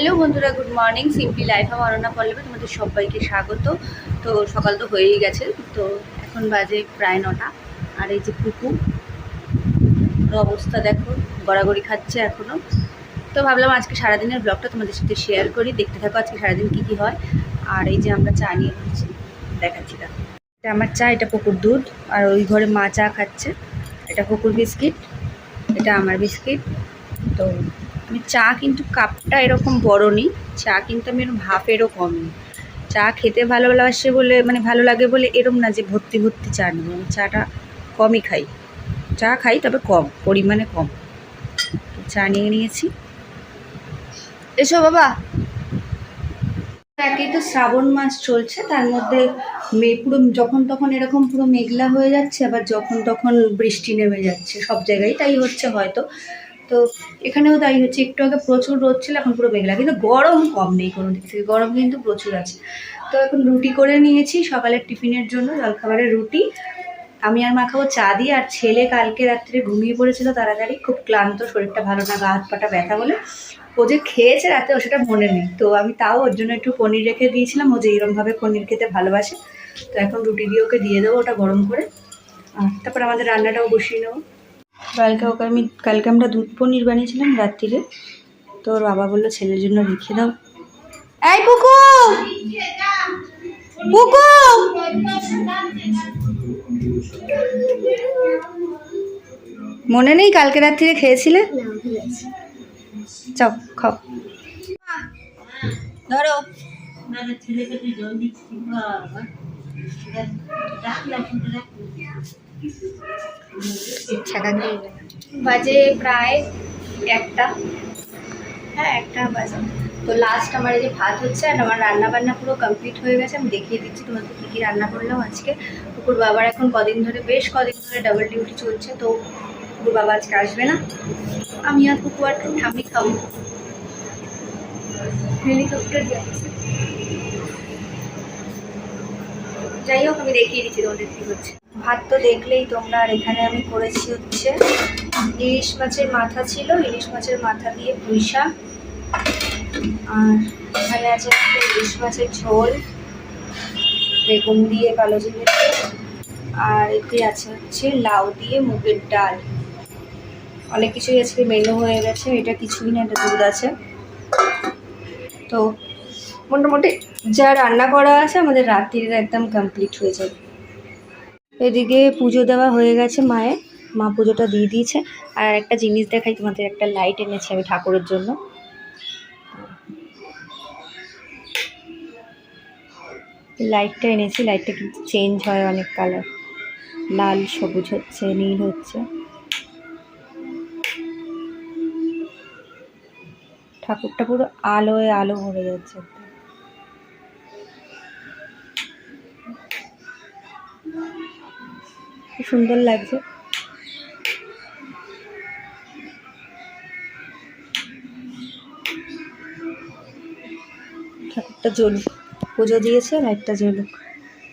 Hello বন্ধুরা good morning simply life of Aranya পল্লবে তোমাদের সবাইকে স্বাগত। তো সকাল তো হয়েই গেছে, তো এখন বাজে প্রায় নটা। আর এই যে ওর অবস্থা দেখো, গড়াগড়ি খাচ্ছে এখনও তো ভাবলাম আজকে সারাদিনের ব্লগটা তোমাদের সাথে শেয়ার করি, দেখতে থাকো আজকে সারাদিন কী কী হয়। আর এই যে আমরা চা নিয়ে বসেছি, দেখাচ্ছি দেখো। এটা আমার চা, এটা পুকুর দুধ, আর ওই ঘরে মা চা খাচ্ছে। এটা পুকুর বিস্কিট, এটা আমার বিস্কিট। তো আমি চা কিন্তু কাপটা এরকম বড় নিই চা কিন্তু আমি এরকম হাফেরও কম নিই চা খেতে ভালোবাসে বলে মানে ভালো লাগে বলে এরম না যে ভর্তি ভর্তি চা নেব, আমি চাটা কমই খাই। চা খাই তবে কম, পরিমাণে কম। চা নিয়ে নিয়েছি। এসো বাবা। একেই তো শ্রাবণ মাস চলছে, তার মধ্যে মে পুরো যখন তখন এরকম পুরো মেঘলা হয়ে যাচ্ছে, আবার যখন তখন বৃষ্টি নেমে যাচ্ছে সব জায়গায়, তাই হচ্ছে হয়তো। তো এখানেও তাই হচ্ছে, একটু আগে প্রচুর রোদ ছিল, এখন পুরো মেঘলা। কিন্তু গরম কম নেই কোনো দিক থেকে, গরম কিন্তু প্রচুর আছে। তো এখন রুটি করে নিয়েছি সকালের টিফিনের জন্য, জলখাবারের রুটি। আমি আর মা খাব চা দিয়ে, আর ছেলে কালকে রাত্রে ঘুমিয়ে পড়েছিল তাড়াতাড়ি, খুব ক্লান্ত, শরীরটা ভালো না, গা হাত পাটা ব্যথা বলে। ও যে খেয়েছে রাতে, ও সেটা মনে নেই। তো আমি তাও ওর জন্য একটু পনির রেখে দিয়েছিলাম, ও যে এরমভাবে পনির খেতে ভালোবাসে। তো এখন রুটি দিয়ে ওকে দিয়ে দেবো ওটা গরম করে। তারপর আমাদের রান্নাটাও বসিয়ে নেব। কালকে ওকে আমি কালকে আমরা দুধ পনির বানিয়েছিলাম রাত্রিরে। তো ওর বাবা বলল ছেলের জন্য রেখে দাও। এই পুকু! পুকু! মনে নেই কালকে রাত্রিরে খেয়েছিলে? চাও খাও। ধরো। বাজে প্রায় একটা। হ্যাঁ একটা বাজে। তো লাস্ট আমার এই যে ভাত হচ্ছে আর আমার রান্না বান্না পুরো কমপ্লিট হয়ে গেছে, আমি দেখিয়ে দিচ্ছি তোমাদের কী কী রান্না করলাম আজকে। কুকুর বাবার এখন কদিন ধরে, বেশ কদিন ধরে ডাবল ডিউটি চলছে, তো কুকুর বাবা আজকে আসবে না। আমি আর কুকুর আর ঠামি খাব। হেলিকপ্টার যাচ্ছে যাই হোক, আমি দেখিয়ে দিচ্ছি তোমাদের কী হচ্ছে। ভাত তো দেখলেই তোমরা, আর এখানে আমি করেছি হচ্ছে ইলিশ মাছের মাথা ছিল, ইলিশ মাছের মাথা দিয়ে পুঁই আর এখানে আছে ইলিশ মাছের ঝোল, বেগুন দিয়ে কালো জিরে আর এতে আছে হচ্ছে লাউ দিয়ে মুগের ডাল। অনেক কিছুই আজকে মেনু হয়ে গেছে, এটা কিছুই না, এটা দুধ আছে। তো মোটামুটি যা রান্না করা আছে, আমাদের রাত্রির একদম কমপ্লিট হয়ে যাবে। এদিকে পুজো দেওয়া হয়ে গেছে মায়ের। মা পুজোটা দিয়ে দিয়েছে। আর একটা জিনিস দেখাই, তোমাদের একটা লাইট এনেছি আমি ঠাকুরের জন্য। লাইটটা এনেছি লাইটটা কিন্তু চেঞ্জ হয় অনেক কালার লাল, সবুজ হচ্ছে, নীল হচ্ছে। ঠাকুরটা পুরো আলোয় আলো ভরে যাচ্ছে। কি সুন্দর লাগছে। ঠাকুরটা জ্বলুক। পুজো দিয়েছে লাইটটা জ্বলুক।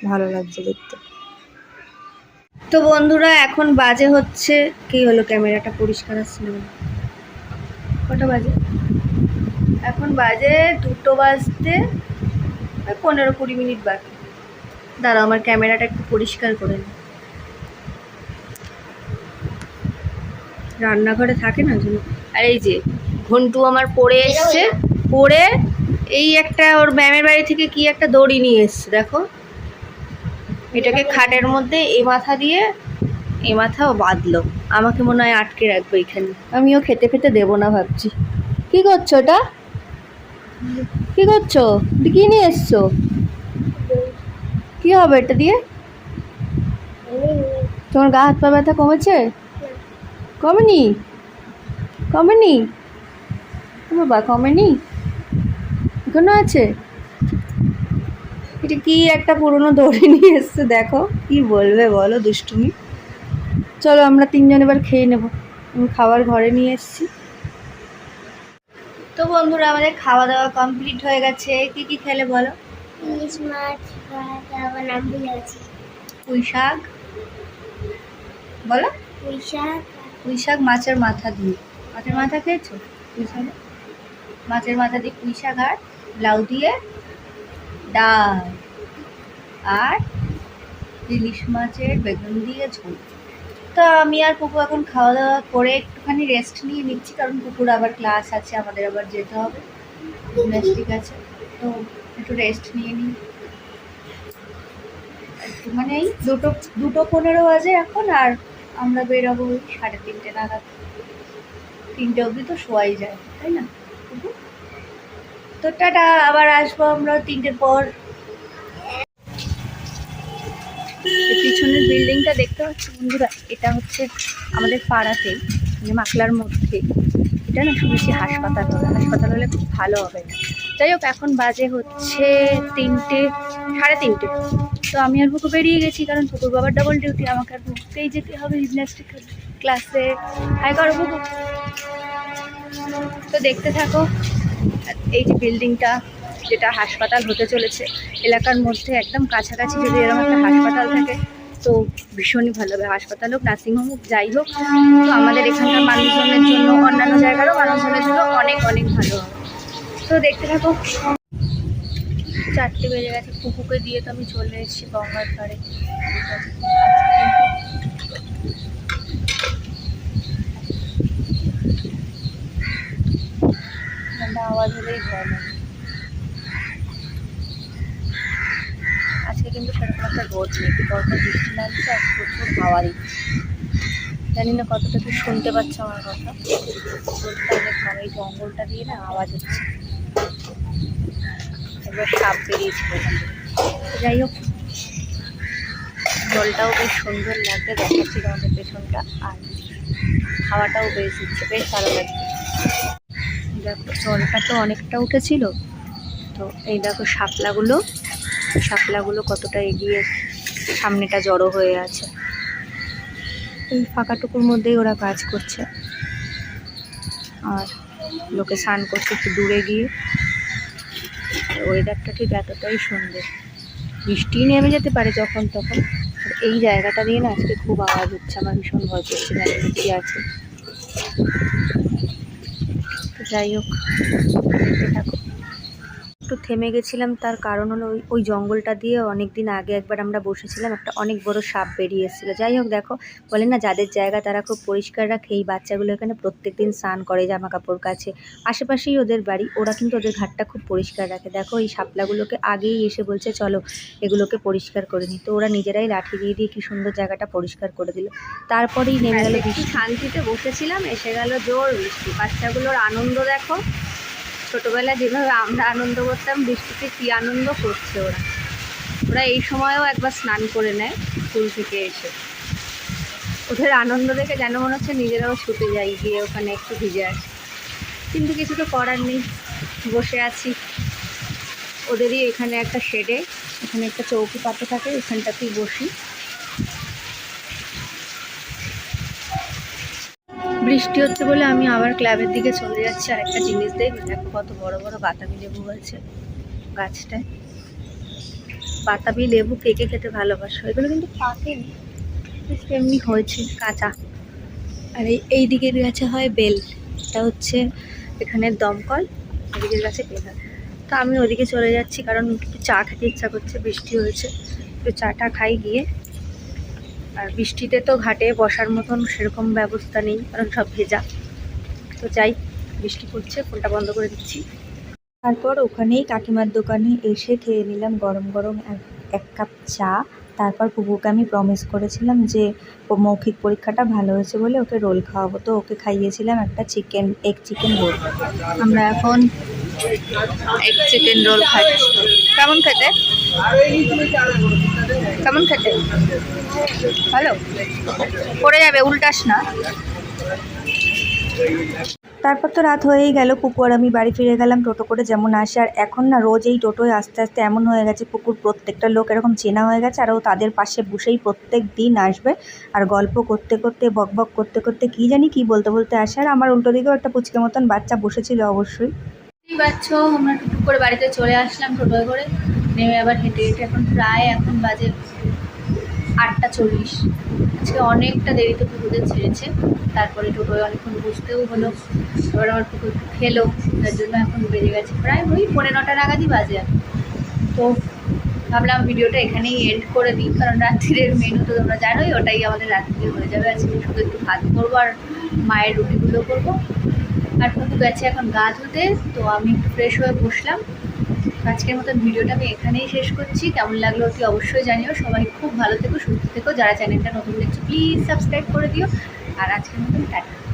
ভালো লাগছে দেখতে। তো বন্ধুরা, এখন বাজে হচ্ছে, কি হলো ক্যামেরাটা পরিষ্কার আসছে না কটা বাজে? এখন বাজে দুটো বাজতে পনেরো কুড়ি মিনিট বাকি। দাঁড়াও, আমার ক্যামেরাটা একটু পরিষ্কার করে নিই রান্নাঘরে থাকে না জন্য আর এই যে ঘন্টু আমার পড়ে এসছে পড়ে এই একটা ওর ম্যামের বাড়ি থেকে কি একটা দড়ি নিয়ে এসছে দেখো। এটাকে খাটের মধ্যে এ মাথা দিয়ে এ মাথাও বাঁধলো। আমাকে মনে হয় আটকে রাখব এখানে। আমিও খেতে খেতে দেবো না ভাবছি। কি করছ ওটা কি করছ? কি নিয়ে এসছো? কি হবে এটা দিয়ে? তোমার গা হাত পা ব্যথা কমেছে? কমেনি? কমেনি? বাবা কমেনি? এখনও আছে? এটা কি একটা পুরনো দড়ি নিয়ে এসছে? দেখো কি বলবে বলো দুষ্টুমি। চলো আমরা তিনজন এবার খেয়ে নেব। আমি খাবার ঘরে নিয়ে এসেছি। তো বন্ধুরা আমাদের খাওয়া দাওয়া কমপ্লিট হয়ে গেছে। কি কি খেলে বলো? ইলিশ মাছ পুঁই শাক বলো? পুঁই শাক পুঁই মাছের মাথা দিয়ে। মাছের মাথা খেয়েছো? মাছের মাথা দিয়ে পুঁই শাক আর লাউ দিয়ে ডাল আর ইলিশ মাছের বেগুন দিয়ে ঝোল। তো আমি আর পুকু এখন খাওয়া দাওয়া করে একটুখানি রেস্ট নিয়ে নিচ্ছি, কারণ পুকুর আবার ক্লাস আছে, আমাদের আবার যেতে হবে। জিমন্যাস্টিক আছে, তো একটু রেস্ট নিয়ে নিই। মানে এই দুটো দুটো পনেরো বাজে এখন আর আমরা বেরোবো সাড়ে তিনটে নাগাদ। তিনটে অবধি তো শোয়াই যায়, তাই না? তো টাটা, আবার আসব আমরা তিনটের পর। পিছনের বিল্ডিংটা দেখতে পাচ্ছি বন্ধুরা? এটা হচ্ছে আমাদের পাড়াতে মানে মাকলার মধ্যে। এটা না শুনেছি হাসপাতাল হবে, হাসপাতাল হলে খুব ভালো হবে। যাই হোক, এখন বাজে হচ্ছে তিনটে, সাড়ে তিনটে। তো আমি আর পুকুর বেরিয়ে গেছি, কারণ পুকুর বাবার ডাবল ডিউটি আমাকে আর পুকুরকেই যেতে হবে জিমন্যাস্টিক ক্লাসে হাই করো পুকুর তো দেখতে থাকো, এই যে বিল্ডিংটা যেটা হাসপাতাল হতে চলেছে, এলাকার মধ্যে একদম কাছাকাছি যদি এরকম একটা হাসপাতাল থাকে, তো ভীষণই ভালো হবে। হাসপাতাল হোক নার্সিংহোম হোক, যাই হোক, তো আমাদের এখানকার মানুষজনের জন্য, অন্যান্য জায়গারও মানুষজনের জন্য অনেক অনেক ভালো হবে। তো দেখতে থাকো। চারটে বেজে গেছে, কুকুকে দিয়ে তো আমি চলে এসেছি গঙ্গার ধারে। আওয়াজ হলেই ভয় লাগে। আজকে কিন্তু সেরকম একটা রোদ নেই পরপর বৃষ্টি নামছে আর প্রচুর হাওয়া দিচ্ছে। জানি না কতটা কি শুনতে পাচ্ছ আমার কথা। রোদটা অনেক এই জঙ্গলটা দিয়ে না আওয়াজ হচ্ছে। একবার সাপ বেরিয়েছিল যাই হোক, জলটাও বেশ সুন্দর লাগবে দেখাচ্ছি আমাদের পেছনটা, আর হাওয়াটাও বেশ দিচ্ছে, বেশ ভালো লাগছে। দেখো, জলটা তো অনেকটা উঠেছিল, তো এই দেখো শাপলাগুলো শাপলাগুলো কতটা এগিয়ে সামনেটা জড়ো হয়ে আছে। এই ফাঁকাটুকুর মধ্যেই ওরা কাজ করছে। আর লোকে স্নান করছে একটু দূরে গিয়ে। ওয়েদারটা ঠিক এতটাই সুন্দর। বৃষ্টি নেমে যেতে পারে যখন তখন, আর এই জায়গাটা দিয়ে না আজকে খুব আওয়াজ হচ্ছে, আমার ভীষণ ভয় করছে জানি না আছে। যাই হোক দেখতে থাকো একটু থেমে গেছিলাম তার কারণ হলো ওই ওই জঙ্গলটা দিয়ে অনেক দিন আগে একবার আমরা বসেছিলাম একটা অনেক বড় সাপ বেরিয়ে এসেছিল। যাই হোক দেখো বলে না যাদের জায়গা তারা খুব পরিষ্কার রাখে এই বাচ্চাগুলো এখানে প্রত্যেক দিন স্নান করে জামা কাপড় কাছে। আশেপাশেই ওদের বাড়ি ওরা কিন্তু ওদের ঘাটটা খুব পরিষ্কার রাখে। দেখো এই শাপলাগুলোকে আগেই এসে বলছে চলো এগুলোকে পরিষ্কার করে নিই তো ওরা নিজেরাই লাঠি দিয়ে দিয়ে কি সুন্দর জায়গাটা পরিষ্কার করে দিল। তারপরেই নেমে গেল বৃষ্টি। শান্তিতে বসেছিলাম এসে গেল জোর বৃষ্টি। বাচ্চাগুলোর আনন্দ দেখো ছোটোবেলায় যেভাবে আমরা আনন্দ করতাম, বৃষ্টিতে কী আনন্দ করছে ওরা। ওরা এই সময়ও একবার স্নান করে নেয় স্কুল থেকে এসে। ওদের আনন্দ দেখে যেন মনে হচ্ছে নিজেরাও ছুটে যাই, গিয়ে ওখানে একটু ভিজে আসি। কিন্তু কিছু তো করার নেই, বসে আছি। ওদেরই এখানে একটা শেডে এখানে একটা চৌকি পাতে থাকে এখানটাতেই বসি। বৃষ্টি হচ্ছে বলে আমি আবার ক্লাবের দিকে চলে যাচ্ছি। আর একটা জিনিস দেখবে দেখো কত বড় বড় বাতাবি লেবু আছে গাছটায়। বাতাবি লেবু কে কে খেতে ভালোবাসো? এগুলো কিন্তু পাকেনি এমনি হয়েছে, কাঁচা। আর এই এই দিকের গাছে হয় বেল। এটা হচ্ছে এখানের দমকল, এদিকের গাছে বেল হয়। তো আমি ওদিকে চলে যাচ্ছি কারণ চা খেতে ইচ্ছা করছে, বৃষ্টি হয়েছে। একটু চাটা খাই গিয়ে আর বৃষ্টিতে তো ঘাটে বসার মতন সেরকম ব্যবস্থা নেই কারণ সব ভেজা। তো যাই বৃষ্টি পড়ছে ফোনটা বন্ধ করে দিচ্ছি। তারপর ওখানেই কাকিমার দোকানে এসে খেয়ে নিলাম গরম গরম এক- এক কাপ চা। তারপর পুকুকে আমি প্রমিস করেছিলাম যে ও মৌখিক পরীক্ষাটা ভালো হয়েছে বলে ওকে রোল খাওয়াবো। তো ওকে খাইয়েছিলাম একটা চিকেন এগ চিকেন রোল আমরা এখন এগ চিকেন রোল খাচ্ছি। কেমন খেতে? কেমন খেতে? ভালো? পড়ে যাবে উল্টাস না। তারপর তো রাত হয়েই গেল পুকুর আমি বাড়ি ফিরে গেলাম টোটো করে যেমন আসে। আর এখন না রোজ এই টোটোয় আস্তে আস্তে এমন হয়ে গেছে পুকুর প্রত্যেকটা লোক এরকম চেনা হয়ে গেছে আর ও তাদের পাশে বসেই প্রত্যেক দিন আসবে। আর গল্প করতে করতে বক বক করতে করতে কী জানি কি বলতে বলতে আসে। আর আমার উল্টো দিকেও একটা পুচকে মতন বাচ্চা বসেছিল অবশ্যই। বাচ্চ আমরা টুকটুক করে বাড়িতে চলে আসলাম টোটোয় করে। নেমে আবার হেঁটে হেঁটে এখন প্রায় এখন বাজে আটটা চল্লিশ। আজকে অনেকটা দেরিতে পুকুরদের ছেড়েছে, তারপরে টোটোয় অনেকক্ষণ বসতেও হলো, এবার আমার পুকুর খেলো, তার জন্য এখন বেজে গেছে প্রায় ওই পৌনে নটা নাগাদই বাজে। তো ভাবলাম ভিডিওটা এখানেই এন্ড করে দিই, কারণ রাত্রিরের মেনু তো তোমরা জানোই, ওটাই আমাদের রাত্রিরে হয়ে যাবে। আজকে শুধু একটু ভাত করব আর মায়ের রুটিগুলো করব। আর পুকু গেছে এখন গা ধুতে, তো আমি একটু ফ্রেশ হয়ে বসলাম। আজকের মতো ভিডিওটা আমি এখানেই শেষ করছি। কেমন লাগল অতি অবশ্যই জানিও। সবাই খুব ভালো থেকো, সুস্থ থেকো। যারা চ্যানেলটা নতুন দেখছ প্লিজ সাবস্ক্রাইব করে দিও। আর আজকের মতন টাটা।